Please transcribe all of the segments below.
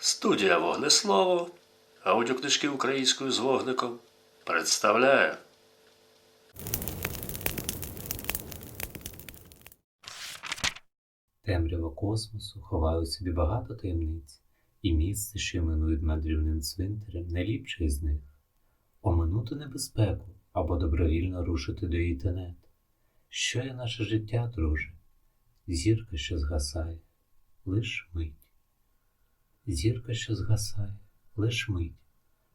Студія Вогнеслово, аудіокнижки українською з вогником представляє. Темрява космосу ховає у собі багато таємниць, і місце, що іменують мандрівним цвинтарем, не ліпше із них. Оминути небезпеку або добровільно рушити до інтернет. Що є наше життя, друже? Зірка, що згасає, лиш мить. Зірка, що згасає, лиш мить.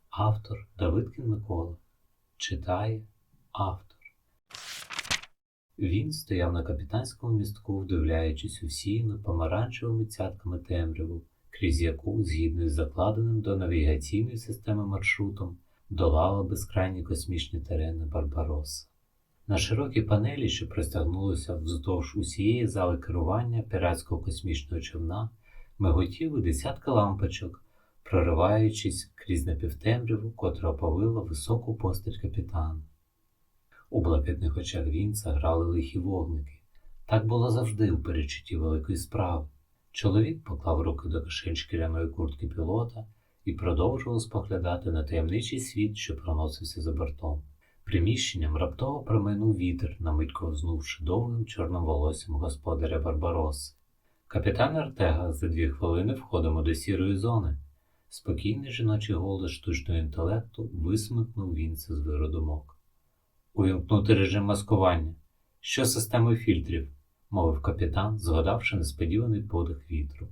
Автор Давидкін Микола. Читає автор. Він стояв на капітанському містку, вдивляючись у сіяну помаранчевими цятками темряву, крізь яку, згідно з закладеним до навігаційної системи маршрутом, долала безкрайні космічні терени Барбароса. На широкій панелі, що простягнулися вздовж усієї зали керування піратського космічного човна, миготіли десятки лампочок, прориваючись крізь напівтемряву, котра оповила високу постать капітана. У блакитних очах Вінца грали лихі вогники. Так було завжди у перечутті великої справи. Чоловік поклав руки до кишень шкіряної куртки пілота і продовжував споглядати на таємничий світ, що проносився за бортом. Приміщенням раптово промайнув вітер, на мить ковзнувши довгим чорним волоссям господаря Барбароси. Капітан Артега за дві хвилини входимо до сірої зони. Спокійний жіночий голос штучного інтелекту висмикнув Вінца з виродумок. Увімкнути режим маскування. Що з системою фільтрів? мовив капітан, згадавши несподіваний подих вітру.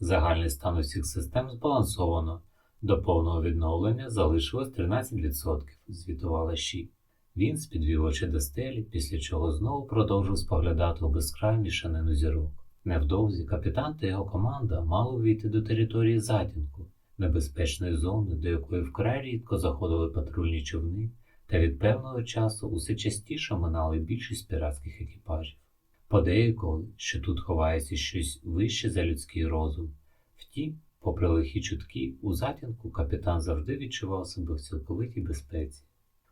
Загальний стан усіх систем збалансовано. До повного відновлення залишилось 13%, звітувала Ші. Він спідвів очі до стелі, після чого знову продовжив споглядати у безкрай мішанину зірок. Невдовзі капітан та його команда мали увійти до території затінку, небезпечної зони, до якої вкрай рідко заходили патрульні човни, та від певного часу усе частіше минали більшість піратських екіпажів. Подейкували, що тут ховається щось вище за людський розум. Втім, попри лихі чутки, у затінку капітан завжди відчував себе в цілковитій безпеці.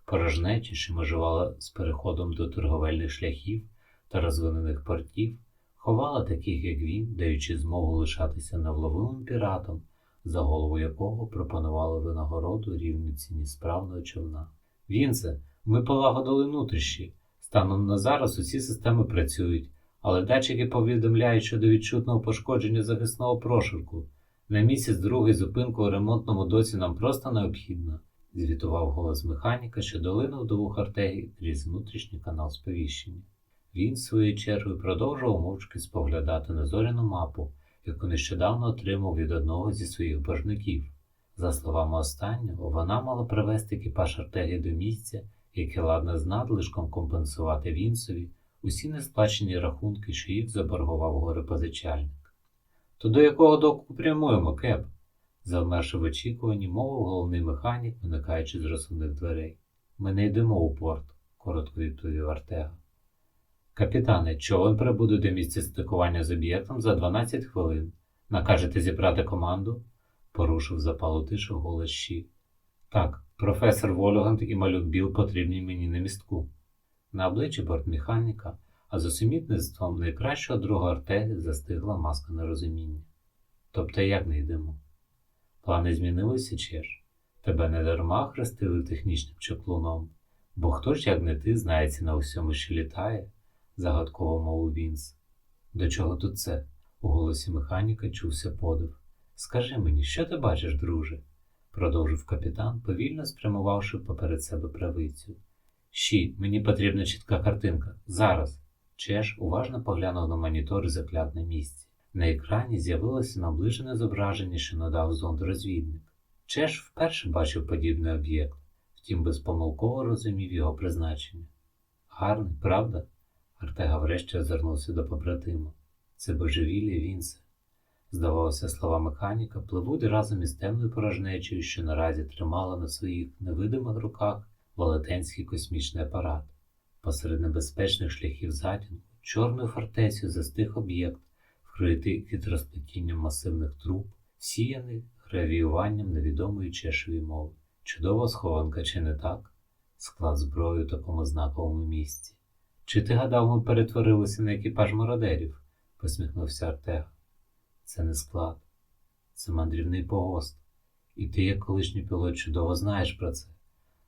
Порожнеча, що межувала з переходом до торговельних шляхів та розвинених портів, ховала таких, як він, даючи змогу лишатися невловимим піратом, за голову якого пропонували винагороду рівню ціні справного човна. Вінце, ми полагодили нутрищі. Станом на зараз усі системи працюють, але датчики повідомляють щодо відчутного пошкодження захисного прошурку. На місяць другий зупинку у ремонтному доці нам просто необхідно, звітував голос механіка, що долинув до вух крізь внутрішній канал сповіщення. Він, своєю чергою, продовжував мовчки споглядати на зоряну мапу, яку нещодавно отримав від одного зі своїх боржників. За словами останнього, вона мала привести екіпаж Артегі до місця, яке ладне з надлишком компенсувати Вінсові усі несплачені рахунки, що їх заборгував горе-позичальник. То до якого доку прямуємо, Кеп? завмерши в очікуванні, мовив головний механік, виникаючи з розсувних дверей. Ми не йдемо у порт, коротко відповів Артега. Капітане, човен прибуде до місця стикування з об'єктом за 12 хвилин. Накажете зібрати команду? порушив запалу тишу голос Щі. Так, професор Вольганд і малюк Біл потрібні мені на містку. На обличчі бортмеханіка, а за сумітництвом найкращого друга Артеги застигла маска нерозуміння. Тобто як не йдемо? Плани змінилися чи ж? Тебе не дарма хрестили технічним чеклуном, бо хто ж, як не ти, знається на усьому, що літає, загадково мовив Вінс. До чого тут це? У голосі механіка чувся подив. Скажи мені, що ти бачиш, друже? продовжив капітан, повільно спрямувавши поперед себе правицю. Щі, мені потрібна чітка картинка. Зараз. Чеш уважно поглянув на монітор і закляк на місці. На екрані з'явилося наближене зображення, що надав зонд-розвідник. Чеш вперше бачив подібний об'єкт, втім безпомилково розумів його призначення. Гарний, правда? Артега врешті озирнувся до побратима. Це божевілля Вінсе. Здавалося, слова механіка пливуть разом із темною порожнечею, що наразі тримала на своїх невидимих руках велетенський космічний апарат. Посеред небезпечних шляхів затінку, чорною фортецею застиг об'єкт, вкритий хитросплетінням масивних труб, сіяний гравіюванням невідомої чешової мови. Чудова схованка, чи не так? Склад зброї у такому знаковому місці. Чи ти гадав, ми перетворилися на екіпаж мародерів? посміхнувся Артега. Це не склад, це мандрівний погост. І ти, як колишній пілот, чудово знаєш про це.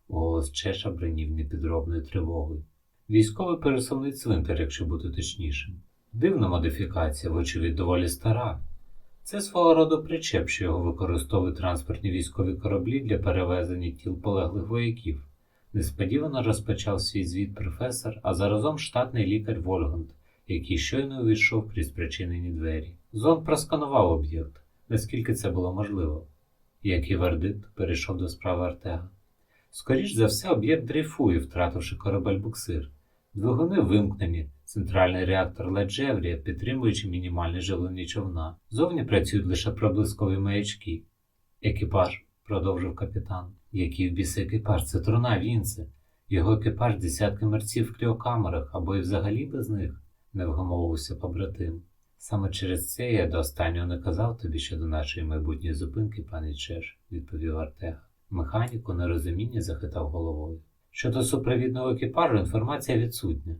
Голос Чеша бринів непідробною тривогою. Військовий пересувний цвинтар, якщо бути точнішим. Дивна модифікація, вочевидь, доволі стара. Це свого роду причеп, що його використовують транспортні військові кораблі для перевезення тіл полеглих вояків. Несподівано розпочав свій звіт професор, а заразом штатний лікар Вольганд, який щойно увійшов крізь причинені двері. Зон просканував об'єкт, наскільки це було можливо. Як і вердикт, перейшов до справи Артега. Скоріш за все, об'єкт дрейфує, втративши корабель буксир. Двигуни вимкнені, центральний реактор Леджеврія, підтримуючи мінімальне живлення човна. Зовні працюють лише проблискові маячки. Екіпаж, продовжив капітан. Який в біс екіпаж? Це труна Вінце. Його екіпаж десятки мерців в кріокамерах або й взагалі без них, не вгамовувався побратим. Саме через це я до останнього не казав тобі щодо нашої майбутньої зупинки, пане Чеш, відповів Артега. Механік у нерозумінні захитав головою. Щодо супровідного екіпажу інформація відсутня.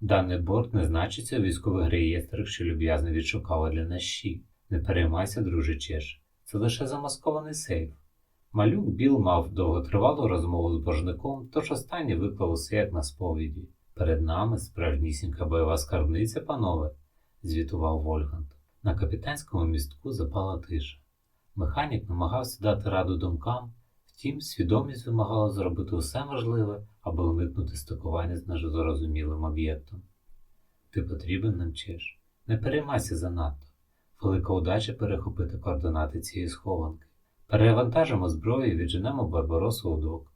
Даний борт не значиться у військових реєстрах, що люб'язно відшукали для нас щі. Не переймайся, друже Чеш. Це лише замаскований сейф. Малюк Біл мав довготривалу розмову з боржником, тож останній виклав усе як на сповіді. Перед нами справжнісінька бойова скарбниця, панове, звітував Вольгант. На капітанському містку запала тиша. Механік намагався дати раду думкам, втім, свідомість вимагала зробити усе можливе, аби уникнути стикування з незрозумілим об'єктом. Ти потрібен нам чеш. Не переймайся занадто. Велика удача перехопити координати цієї схованки. Перевантажимо зброю і відженемо Барбаросу у док.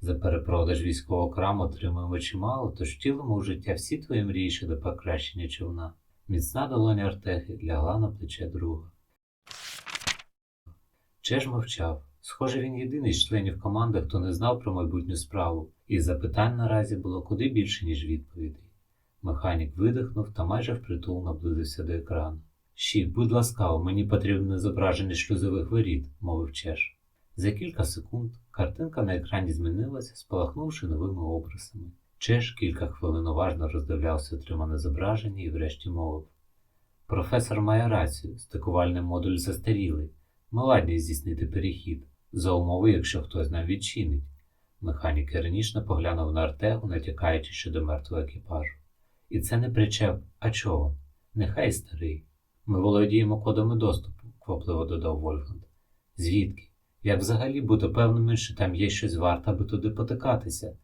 За перепродаж військового краму отримуємо чимало, тож втілимо у життя всі твої мрії щодо покращення човна. Міцна долоня Артехи лягла на плече друга. Чеж мовчав. Схоже, він єдиний з членів команди, хто не знав про майбутню справу, і запитань наразі було куди більше, ніж відповідей. Механік видихнув та майже впритул наблизився до екрану. Щі, будь ласкаво, мені потрібне зображення шлюзових воріт, мовив Чеш. За кілька секунд картинка на екрані змінилася, спалахнувши новими образами. Чеш кілька хвилин уважно роздивлявся отримане зображення і врешті мовив. Професор має рацію, стикувальний модуль застарілий. Ми ладні здійснити перехід, за умови, якщо хтось нам відчинить. Механік іронічно поглянув на Артегу, натякаючи щодо мертвого екіпажу. І це не причеп, а човен. Нехай старий. Ми володіємо кодами доступу, квапливо додав Вольфгант. Звідки? Як взагалі бути певними, що там є щось варте, аби туди потикатися?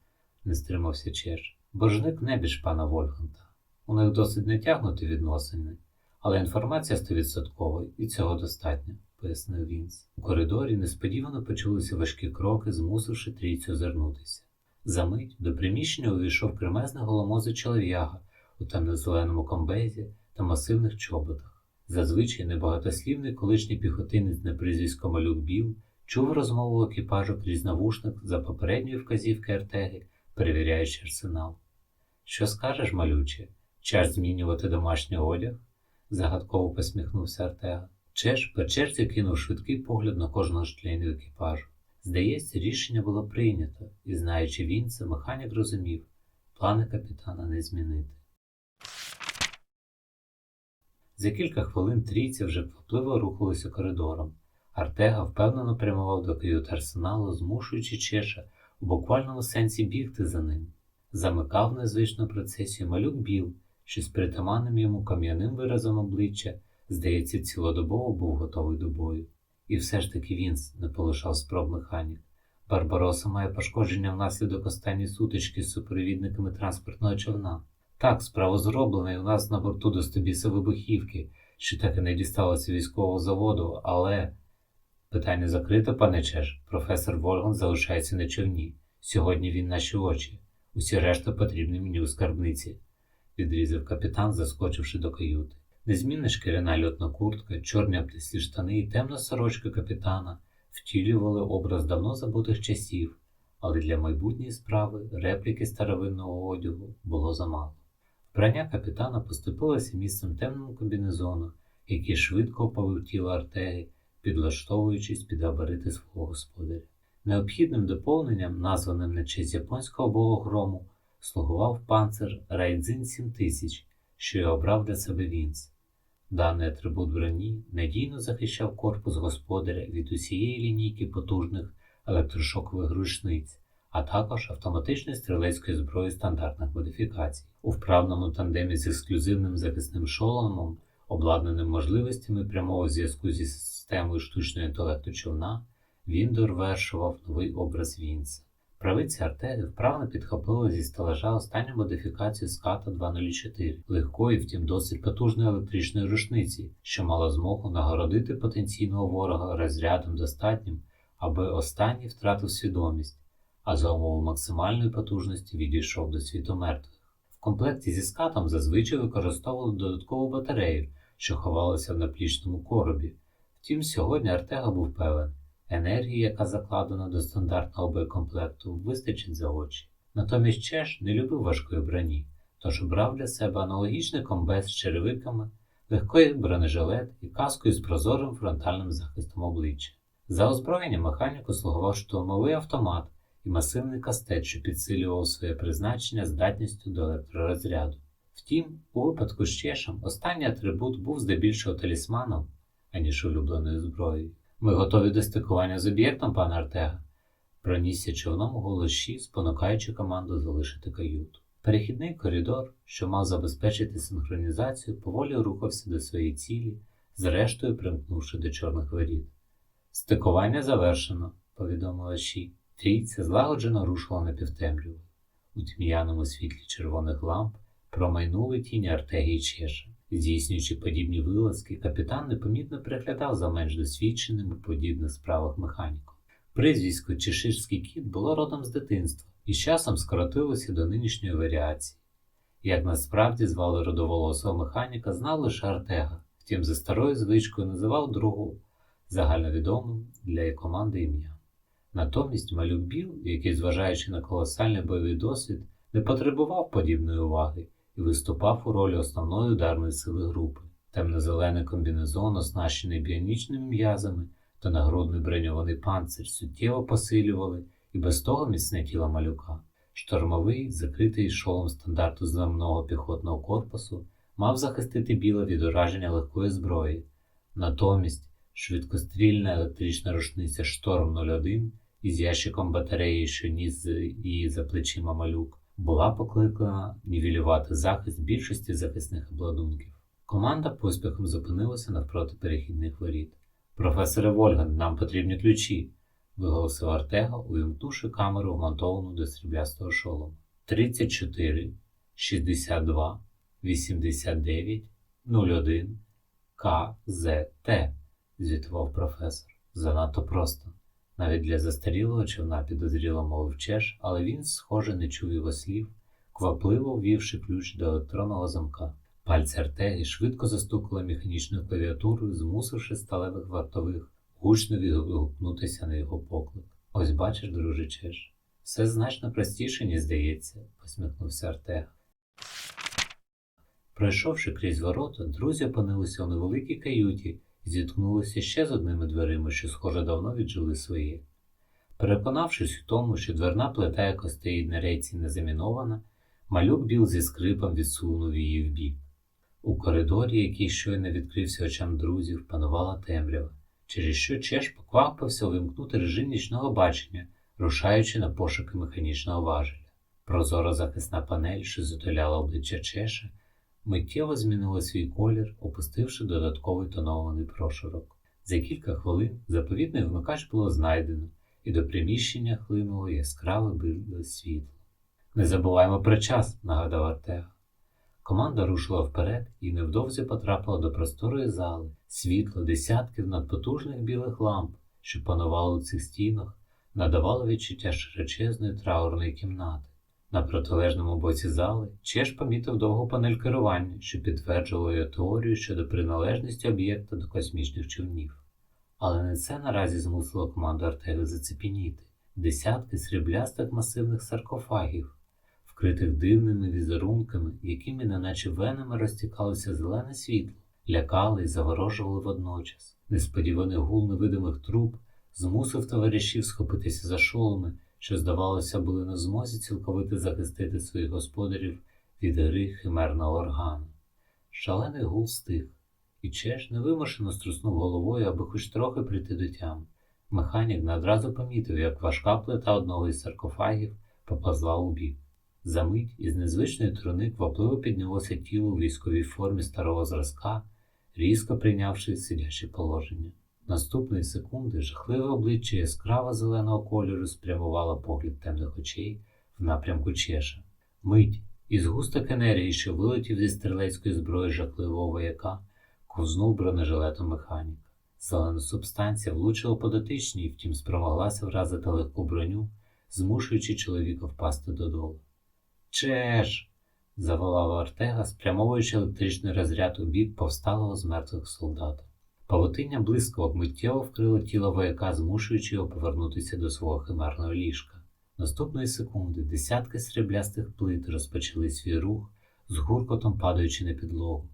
не стримався Чеш. Боржник небіж пана Вольфганта. У них досить нетягнуті відносини, але інформація стовідсоткова, і цього достатньо, пояснив Вінс. У коридорі несподівано почулися важкі кроки, змусивши трійцю озирнутися. Замить до приміщення увійшов кремезний голомозий чолов'яга у темно-зеленому комбезі та масивних чоботах. Зазвичай небагатослівний колишній піхотинець на прізвисько Малюк Біл чув розмову екіпажу крізь навушник за попередньої вказівки Артеги, перевіряючи арсенал. Що скажеш, малюче? Час змінювати домашній одяг? загадково посміхнувся Артега. Чеш по черзі кинув швидкий погляд на кожного з членів екіпажу. Здається, рішення було прийнято, і, знаючи він це, механік розумів, плани капітана не змінити. За кілька хвилин трійця вже квапливо рухалися коридором. Артега впевнено прямував до кают арсеналу, змушуючи Чеша у буквальному сенсі бігти за ним. Замикав незвичну процесію малюк Біл, що з притаманним йому кам'яним виразом обличчя, здається, цілодобово був готовий до бою. І все ж таки Вінс не полишав спроб механік. Барбароса має пошкодження внаслідок останньої сутички з супровідниками транспортного човна. Так, справа зроблена, і у нас на борту до стобіса вибухівки, що так і не дісталося військового заводу, але. Питання закрите, пане Чеш. Професор Вольган залишається на човні. Сьогодні він наші очі. Усі решта потрібні мені у скарбниці, відрізав капітан, заскочивши до каюти. Незмінна шкіряна льотна куртка, чорні обтислі штани і темна сорочка капітана втілювали образ давно забутих часів, але для майбутньої справи репліки старовинного одягу було замало. Вбрання капітана поступилося місцем темному комбінезону, який швидко оповив тіло Артеги, підлаштовуючись під габарити свого господаря. Необхідним доповненням, названим на честь японського бога грому, слугував панцир Райдзин 7000, що й обрав для себе Вінс. Даний атрибут броні надійно захищав корпус господаря від усієї лінійки потужних електрошокових рушниць, а також автоматичної стрілецької зброї стандартних модифікацій. У вправному тандемі з ексклюзивним захисним шоломом, обладнаним можливостями прямого зв'язку зі системою штучного інтелекту човна, він довершував новий образ Вінса. Правиці Артеги вправно підхопили зі стелажа останню модифікацію ската 204, легкої, втім досить потужної електричної рушниці, що мала змогу нагородити потенційного ворога розрядом достатнім, аби останній втратив свідомість, а за умови максимальної потужності відійшов до світу мертвих. В комплекті зі скатом зазвичай використовували додаткову батарею, що ховалася в наплічному коробі. Втім, сьогодні Артега був певен. Енергії, яка закладена до стандартного боєкомплекту, вистачить за очі. Натомість Чеш не любив важкої броні, тож обрав для себе аналогічний комбез з черевиками, легкий бронежилет і каскою з прозорим фронтальним захистом обличчя. За озброєння механіку слугував штурмовий автомат і масивний кастет, що підсилював своє призначення здатністю до електророзряду. Втім, у випадку з Чешем останній атрибут був здебільшого талісманом, аніж улюбленою зброєю. Ми готові до стикування з об'єктом, пане Артега. Пронісся човном голос Ші, спонукаючи команду залишити каюту. Перехідний коридор, що мав забезпечити синхронізацію, поволі рухався до своєї цілі, зрештою примкнувши до чорних воріт. Стикування завершено, повідомила Ші. Трійця злагоджено рушила на півтемряву. У тьмяному світлі червоних ламп промайнули тіні Артеги і Чеша. Здійснюючи подібні вилазки, капітан непомітно приглядав за менш досвідченим у подібних справах механіком. Прізвисько Чеширський кіт було родом з дитинства і з часом скоротилося до нинішньої варіації. Як насправді звали родоволосого механіка, знав лише Артега, втім за старою звичкою називав другу загальновідомим для команди ім'я. Натомість малюк Біл, який, зважаючи на колосальний бойовий досвід, не потребував подібної уваги і виступав у ролі основної ударної сили групи. Темно-зелений комбінезон, оснащений біонічними м'язами та нагрудний броньований панцир суттєво посилювали і без того міцне тіло малюка. Штормовий, закритий шолом стандарту земного піхотного корпусу, мав захистити біла від ураження легкої зброї. Натомість швидкострільна електрична рушниця Шторм 01 із ящиком батареї, що ніс її за плечима малюк, була покликана нівелювати захист більшості захисних обладунків. Команда поспіхом зупинилася навпроти перехідних воріт. Професоре Вольган, нам потрібні ключі, виголосив Артега, увімкнувши камеру, вмонтовану до сріблястого шолому. 34, 62, 89, 01, КЗТ, звітував професор. Занадто просто. Навіть для застарілого човна підозріло мовив Чеш, але він, схоже, не чув його слів, квапливо ввівши ключ до електронного замка. Пальці Артеги швидко застукали механічною клавіатурою, змусивши сталевих вартових гучно відгукнутися на його поклик. Ось бачиш, друже Чеш, все значно простіше, ніж здається, посміхнувся Артега. Пройшовши крізь ворота, друзі опинилися у невеликій каюті і зіткнулися ще з одними дверима, що, схоже, давно віджили своє. Переконавшись у тому, що дверна плита, яка стоїть на рейці, не замінована, малюк біл зі скрипом відсунув її вбік. У коридорі, який щойно відкрився очам друзів, панувала темрява, через що Чеш поквапився увімкнути режим нічного бачення, рушаючи на пошуки механічного важеля. Прозора захисна панель, що затуляла обличчя Чеша, миттєво змінила свій колір, опустивши додатковий тонований прошурок. За кілька хвилин заповітний вмикач було знайдено, і до приміщення хлинуло яскраве біле світло. Не забуваємо про час, нагадав Артега. Команда рушила вперед і невдовзі потрапила до просторої зали, світло десятків надпотужних білих ламп, що панували у цих стінах, надавало відчуття широчезної траурної кімнати. На протилежному боці зали Чеш помітив довгу панель керування, що підтверджувало його теорію щодо приналежності об'єкта до космічних човнів. Але не це наразі змусило команду Артеги зацепеніти. Десятки сріблястих масивних саркофагів, вкритих дивними візерунками, якими неначе венами розтікалося зелене світло, лякали і заворожували водночас. Несподіваний гул невидимих труб змусив товаришів схопитися за шоломи, що, здавалося, були на змозі цілковито захистити своїх господарів від гри химерного органу. Шалений гул стих, і Чеш невимушено струснув головою, аби хоч трохи прийти до тями. Механік не одразу помітив, як важка плита одного із саркофагів поповзла у бік. Замить із незвичної труни квапливо піднялося тіло у військовій формі старого зразка, різко прийнявши сидяче положення. Наступної секунди жахливе обличчя яскраво зеленого кольору спрямувало погляд темних очей в напрямку Чеша. Мить, і згусток енергії, що вилетів зі стрілецької зброї жахливого вояка, ковзнув бронежилетом механіка. Зелена субстанція влучила по дотичній, втім спромоглася вразити легку броню, змушуючи чоловіка впасти додолу. Чеш. заволав Артега, спрямовуючи електричний розряд у бік повсталого з мертвих солдата. Павутиння блискавок миттєво вкрило тіло вояка, змушуючи його повернутися до свого химерного ліжка. Наступної секунди десятки сріблястих плит розпочали свій рух, з гуркотом падаючи на підлогу.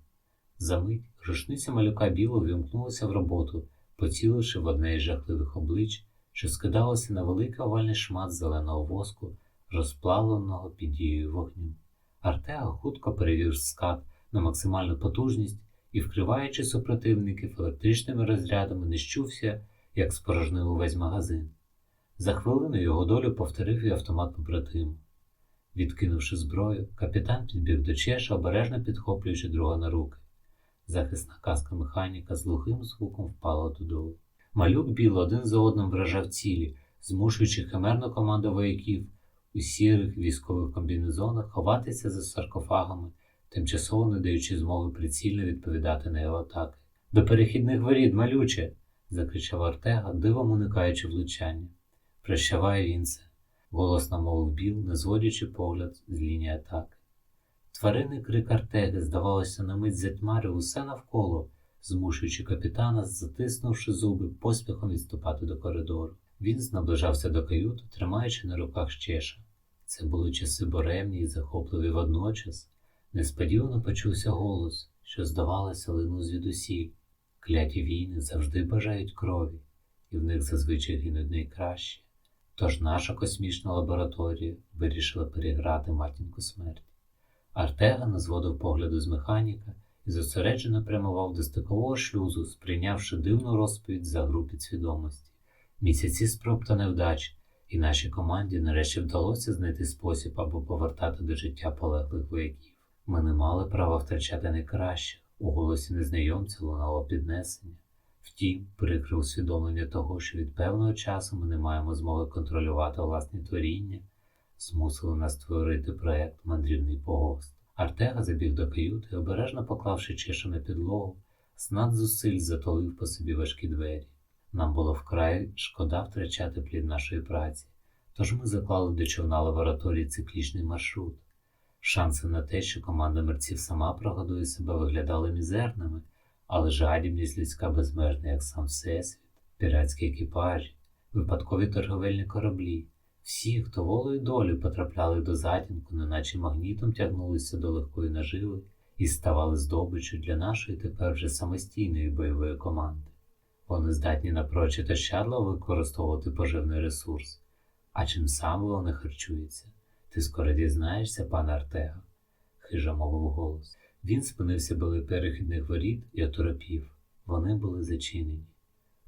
Замить рушниця малюка біло вімкнулася в роботу, поціливши в одне із жахливих облич, що скидалося на великий овальний шмат зеленого воску, розплавленого під дією вогню. Артега хутко перевів скат на максимальну потужність і, вкриваючи супротивників електричними розрядами, нищувся, як спорожнив увесь магазин. За хвилину його долю повторив і автомат побратиму. Відкинувши зброю, капітан підбіг до Чеша, обережно підхоплюючи друга на руки. Захисна каска механіка з глухим звуком впала додолу. Малюк біло один за одним вражав цілі, змушуючи химерну команду вояків у сірих військових комбінезонах ховатися за саркофагами, тимчасово не даючи змоги прицільно відповідати на його атаки. До перехідних воріт, малюче. закричав Артега, дивом уникаючи влучання. Прощавай, Вінце, голосно мовив Біл, не зводячи погляд з лінії атаки. Тваринний крик Артеги, здавалося, на мить затьмарив усе навколо, змушуючи капітана, затиснувши зуби, поспіхом відступати до коридору. Він наближався до каюту, тримаючи на руках щеша. Це були часи боремні і захопливі водночас. Несподівано почувся голос, що, здавалося, линув звідусіль. Кляті війни завжди бажають крові, і в них зазвичай гинуть найкраще. Тож наша космічна лабораторія вирішила переграти матінку смерті. Артега не зводив погляду з механіка і зосереджено прямував до стикового шлюзу, сприйнявши дивну розповідь за гру підсвідомості. Місяці спроб та невдач, і нашій команді нарешті вдалося знайти спосіб або повертати до життя полеглих вояків. Ми не мали права втрачати найкраще. У голосі незнайомця лунало піднесення. Втім, прикре усвідомлення того, що від певного часу ми не маємо змоги контролювати власні творіння, змусили нас створити проект Мандрівний погост. Артега забіг до каюти, обережно поклавши чешу на підлогу, з надзусиль затолив по собі важкі двері. Нам було вкрай шкода втрачати плід нашої праці, тож ми заклали до човна лабораторії циклічний маршрут. Шанси на те, що команда мерців сама прогодує себе, виглядали мізерними, але жадібність людська безмежна, як сам Всесвіт, піратські екіпажі, випадкові торговельні кораблі. Всі, хто волею долі потрапляли до затінку, неначе магнітом тягнулися до легкої наживи і ставали здобиччю для нашої тепер вже самостійної бойової команди. Вони здатні напрочуд ощадливо використовувати поживний ресурс. А чим саме вони харчуються? Ти скоро дізнаєшся, пане Артега, хижа мовив голос. Він спинився біля перехідних воріт і оторопів. Вони були зачинені.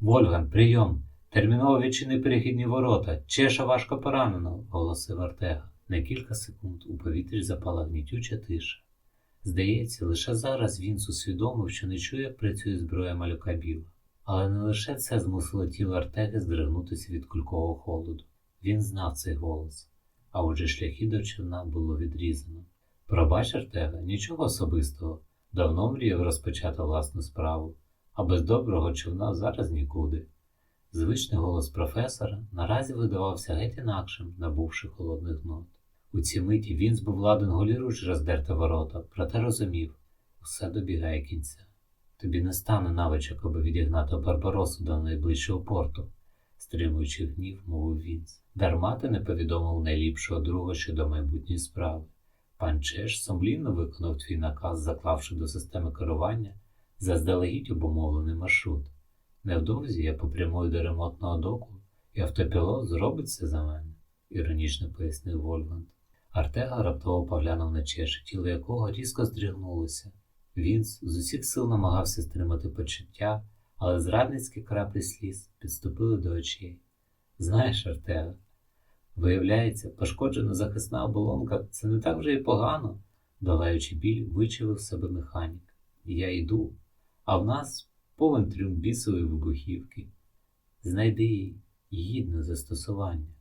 Вольган, прийом! Терміново відчини перехідні ворота. Чеша важко поранено, голосив Артега. На кілька секунд у повітрі запала гнітюча тиша. Здається, лише зараз він усвідомив, що не чує, як працює зброя малюка Біла. Але не лише це змусило тіло Артеги здригнутися від кулькового холоду. Він знав цей голос, а отже шляхи до човна було відрізано. Пробач, Артега, нічого особистого. Давно мріяв розпочати власну справу, а без доброго човна зараз нікуди. Звичний голос професора наразі видавався геть інакшим, набувши холодних нот. У цій миті він збув ладен голіруч роздерти ворота, проте розумів усе добігає кінця. Тобі не стане навичок, аби відігнати Барбаросу до найближчого порту, стримуючи гнів, мовив Вінс. Дарма ти не повідомив найліпшого друга щодо майбутньої справи. Пан Чеш сумлінно виконав твій наказ, заклавши до системи керування заздалегідь обумовлений маршрут. Невдовзі я попрямую до ремонтного доку, і автопілот зробить це за мене, іронічно пояснив Вольфганг. Артега раптово поглянув на Чеша, тіло якого різко здригнулося. Вінс з усіх сил намагався стримати почуття, але зрадницькі краплі сліз підступили до очей. Знаєш, Артега, виявляється, пошкоджена захисна оболонка це не так вже й погано, долаючи біль, вичавив себе механік. Я йду, а в нас повен трюм бісової вибухівки. Знайди їй гідне застосування.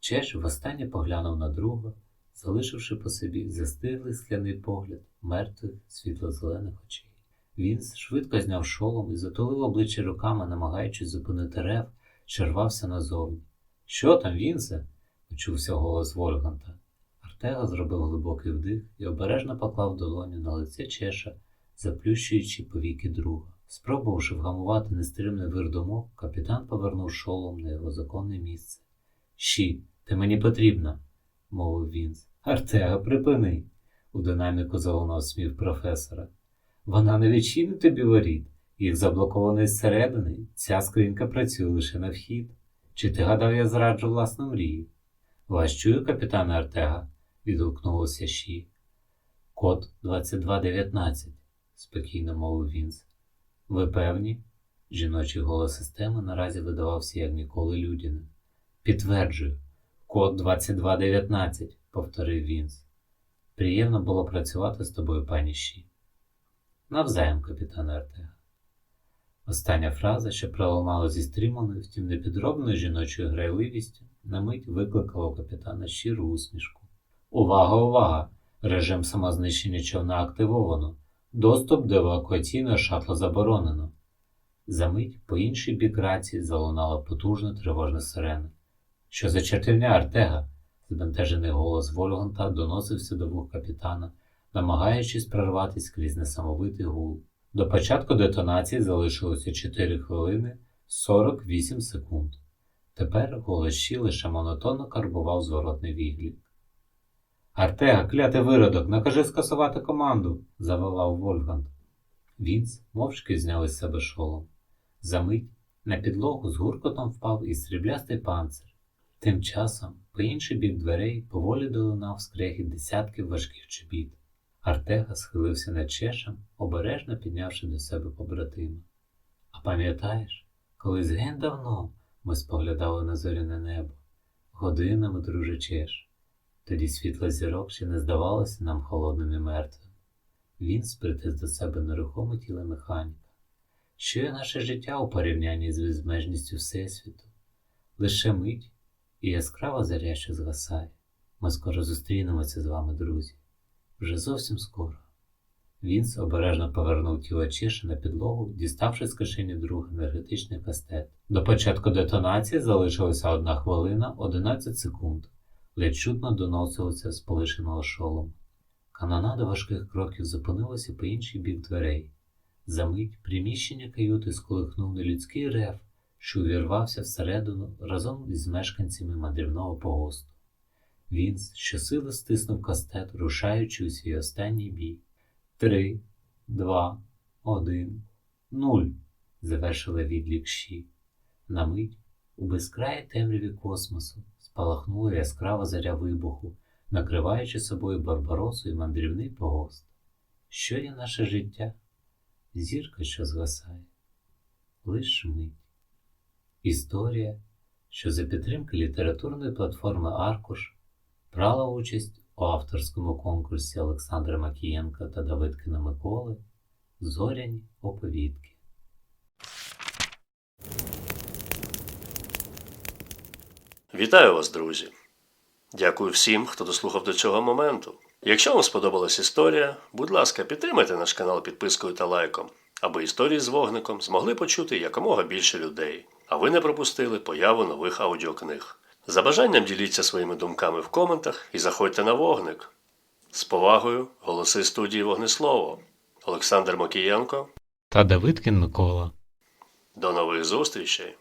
Чеш востаннє поглянув на друга, залишивши по собі застиглий скляний погляд мертвих світло-зелених очей. Він швидко зняв шолом і затулив обличчя руками, намагаючись зупинити рев, що рвався назовні. Що там, Вінсе? почувся голос Вольганта. Артега зробив глибокий вдих і обережно поклав долоню на лице Чеша, заплющуючи повіки друга. Спробувавши вгамувати нестримний вир думок, капітан повернув шолом на його законне місце. Щі, ти мені потрібна, мовив Вінс. Артега, припини. У динаміку залунав сміх професора. Вона не відчинить тобі воріт. Їх заблоковано зсередини. Ця скринька працює лише на вхід. Чи ти гадав, я зраджу власну мрію? Вас чую, капітане Артега, відгукнулося Ші. Код 2219, спокійно мовив Вінс. Ви певні? Жіночий голос системи наразі видавався як ніколи людяним. Підтверджую, код 2219, повторив Вінс. Приємно було працювати з тобою, пані Ші. Навзаєм, капітане Артега. Остання фраза, що пролунала зі стриманою, втім непідробною жіночою грайливістю, на мить викликала у капітана щиру усмішку. Увага, увага! Режим самознищення човна активовано. Доступ до евакуаційного шатла заборонено. За мить по інший бік рації залунала потужна тривожна сирена. Що за чертівня Артега? Збентежений голос Вольганта доносився до вух капітана, намагаючись прорватися крізь несамовитий гул. До початку детонації залишилося 4 хвилини 48 секунд. Тепер голос Щі лише монотонно карбував зворотний відлік. Артега, клятий виродок, накажи скасувати команду, заволав Вольфганг. Вінс мовчки зняв із себе шолом. Замить на підлогу з гуркотом впав і сріблястий панцир. Тим часом, по інший бік дверей, поволі долунав скрегіт десятків важких чобіт. Артега схилився над чешем, обережно піднявши до себе побратима. А пам'ятаєш, колись ген давно ми споглядали на зоряне небо, годинами, друже чеш. Тоді світло зірок ще не здавалося нам холодним і мертвим. Він спритис до себе нерухоме тіло механіка. Що є наше життя у порівнянні з безмежністю Всесвіту? Лише мить і яскрава заря, що згасає. Ми скоро зустрінемося з вами, друзі. Вже зовсім скоро. Вінс обережно повернув тіло Чеша на підлогу, діставши з кишені друг енергетичний кастет. До початку детонації залишилася одна хвилина 11 секунд. Ледь чутно доносилося з полишеного шолому. Канонада важких кроків зупинилася по інший бік дверей. Замить приміщення каюти сколихнув нелюдський рев, що увірвався всередину разом із мешканцями мандрівного погосту. Вінс щосили стиснув кастет, рушаючи у свій останній бій. Три, два, один, нуль. завершила відлік Ші. На мить у безкраї темряві космосу спалахнула яскрава заря вибуху, накриваючи собою Барбаросу і мандрівний погост. Що є наше життя? Зірка, що згасає, лиш мить. Історія, що за підтримки літературної платформи Аркуш брала участь у авторському конкурсі Олександра Макієнка та Давидкина Миколи Зоряні оповідки. Вітаю вас, друзі! Дякую всім, хто дослухав до цього моменту. Якщо вам сподобалась історія, будь ласка, підтримайте наш канал підпискою та лайком, аби історії з вогником змогли почути якомога більше людей, а ви не пропустили появу нових аудіокниг. За бажанням діліться своїми думками в коментах і заходьте на вогник. З повагою, голоси студії Вогнеслово. Олександр Макієнко. Та Давидкин Микола. До нових зустрічей!